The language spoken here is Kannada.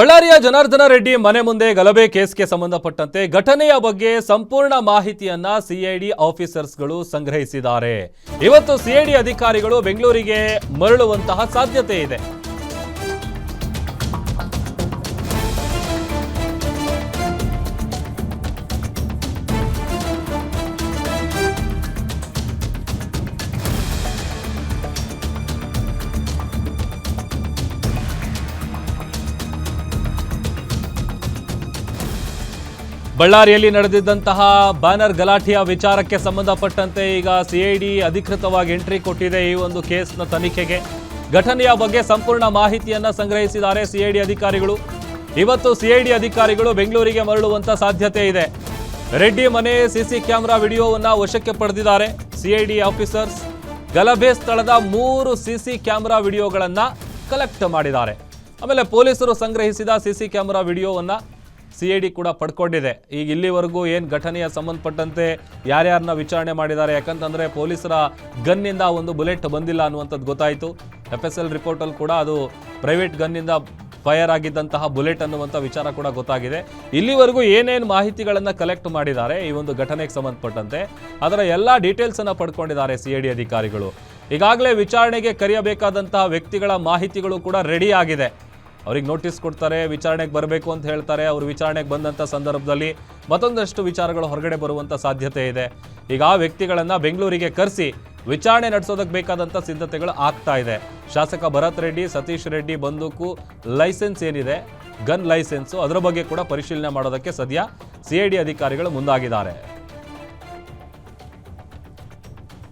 ಬಳ್ಳಾರಿಯ ಜನಾರ್ದನ ರೆಡ್ಡಿ ಮನೆ ಮುಂದೆ ಗಲಭೆ ಕೇಸ್ಗೆ ಸಂಬಂಧಪಟ್ಟಂತೆ ಘಟನೆಯ ಬಗ್ಗೆ ಸಂಪೂರ್ಣ ಮಾಹಿತಿಯನ್ನ ಸಿಐಡಿ ಆಫೀಸರ್ಸ್ಗಳು ಸಂಗ್ರಹಿಸಿದ್ದಾರೆ. ಇವತ್ತು ಸಿಐಡಿ ಅಧಿಕಾರಿಗಳು ಬೆಂಗಳೂರಿಗೆ ಮರಳುವಂತಹ ಸಾಧ್ಯತೆ ಇದೆ. ಬಳ್ಳಾರಿಯಲ್ಲಿ ನಡೆದಿದ್ದಂತಹ ಬ್ಯಾನರ್ ಗಲಾಟೆಯ ವಿಚಾರಕ್ಕೆ ಸಂಬಂಧಪಟ್ಟಂತೆ ಈಗ ಸಿಐಡಿ ಅಧಿಕೃತವಾಗಿ ಎಂಟ್ರಿ ಕೊಟ್ಟಿದೆ ಈ ಒಂದು ಕೇಸ್ನ ತನಿಖೆಗೆ. ಘಟನೆಯ ಬಗ್ಗೆ ಸಂಪೂರ್ಣ ಮಾಹಿತಿಯನ್ನ ಸಂಗ್ರಹಿಸಿದ್ದಾರೆ ಸಿಐಡಿ ಅಧಿಕಾರಿಗಳು. ಇವತ್ತು ಸಿಐಡಿ ಅಧಿಕಾರಿಗಳು ಬೆಂಗಳೂರಿಗೆ ಮರಳುವಂತ ಸಾಧ್ಯತೆ ಇದೆ. ರೆಡ್ಡಿ ಮನೆ ಸಿಸಿ ಕ್ಯಾಮೆರಾ ವಿಡಿಯೋವನ್ನ ವಶಕ್ಕೆ ಪಡೆದಿದ್ದಾರೆ ಸಿಐಡಿ ಆಫೀಸರ್ಸ್. ಗಲಭೆ ಸ್ಥಳದ ಮೂರು ಸಿಸಿ ಕ್ಯಾಮೆರಾ ವಿಡಿಯೋಗಳನ್ನ ಕಲೆಕ್ಟ್ ಮಾಡಿದ್ದಾರೆ. ಆಮೇಲೆ ಪೊಲೀಸರು ಸಂಗ್ರಹಿಸಿದ ಸಿಸಿ ಕ್ಯಾಮೆರಾ ವಿಡಿಯೋವನ್ನ ಸಿಐಡಿ ಕೂಡ ಪಡ್ಕೊಂಡಿದೆ. ಈಗ ಇಲ್ಲಿವರೆಗೂ ಏನು ಘಟನೆಯ ಸಂಬಂಧಪಟ್ಟಂತೆ ಯಾರ್ಯಾರನ್ನ ವಿಚಾರಣೆ ಮಾಡಿದ್ದಾರೆ? ಯಾಕಂತಂದರೆ ಪೊಲೀಸರ ಗನ್ನಿಂದ ಒಂದು ಬುಲೆಟ್ ಬಂದಿಲ್ಲ ಅನ್ನುವಂಥದ್ದು ಗೊತ್ತಾಯಿತು. ಎಫ್ ಎಸ್ ಎಲ್ ರಿಪೋರ್ಟಲ್ಲಿ ಕೂಡ ಅದು ಪ್ರೈವೇಟ್ ಗನ್ನಿಂದ ಫೈರ್ ಆಗಿದ್ದಂತಹ ಬುಲೆಟ್ ಅನ್ನುವಂಥ ವಿಚಾರ ಕೂಡ ಗೊತ್ತಾಗಿದೆ. ಇಲ್ಲಿವರೆಗೂ ಏನೇನು ಮಾಹಿತಿಗಳನ್ನು ಕಲೆಕ್ಟ್ ಮಾಡಿದ್ದಾರೆ ಈ ಒಂದು ಘಟನೆಗೆ ಸಂಬಂಧಪಟ್ಟಂತೆ, ಅದರ ಎಲ್ಲ ಡೀಟೇಲ್ಸನ್ನು ಪಡ್ಕೊಂಡಿದ್ದಾರೆ ಸಿ ಐ ಡಿ ಅಧಿಕಾರಿಗಳು. ಈಗಾಗಲೇ ವಿಚಾರಣೆಗೆ ಕರೆಯಬೇಕಾದಂತಹ ವ್ಯಕ್ತಿಗಳ ಮಾಹಿತಿಗಳು ಕೂಡ ರೆಡಿ ಆಗಿದೆ. ಅವ್ರಿಗೆ ನೋಟಿಸ್ ಕೊಡ್ತಾರೆ, ವಿಚಾರಣೆಗೆ ಬರಬೇಕು ಅಂತ ಹೇಳ್ತಾರೆ. ಅವರು ವಿಚಾರಣೆಗೆ ಬಂದಂಥ ಸಂದರ್ಭದಲ್ಲಿ ಮತ್ತೊಂದಷ್ಟು ವಿಚಾರಗಳು ಹೊರಗಡೆ ಬರುವಂಥ ಸಾಧ್ಯತೆ ಇದೆ. ಈಗ ಆ ವ್ಯಕ್ತಿಗಳನ್ನು ಬೆಂಗಳೂರಿಗೆ ಕರೆಸಿ ವಿಚಾರಣೆ ನಡೆಸೋದಕ್ಕೆ ಬೇಕಾದಂಥ ಸಿದ್ಧತೆಗಳು ಆಗ್ತಾ ಇದೆ. ಶಾಸಕ ಭರತ್ ರೆಡ್ಡಿ, ಸತೀಶ್ ರೆಡ್ಡಿ ಬಂದೂಕು ಲೈಸೆನ್ಸ್ ಏನಿದೆ? Gun licence. ಅದರ ಬಗ್ಗೆ ಕೂಡ ಪರಿಶೀಲನೆ ಮಾಡೋದಕ್ಕೆ ಸದ್ಯ ಸಿ ಐ ಡಿ ಅಧಿಕಾರಿಗಳು ಮುಂದಾಗಿದ್ದಾರೆ.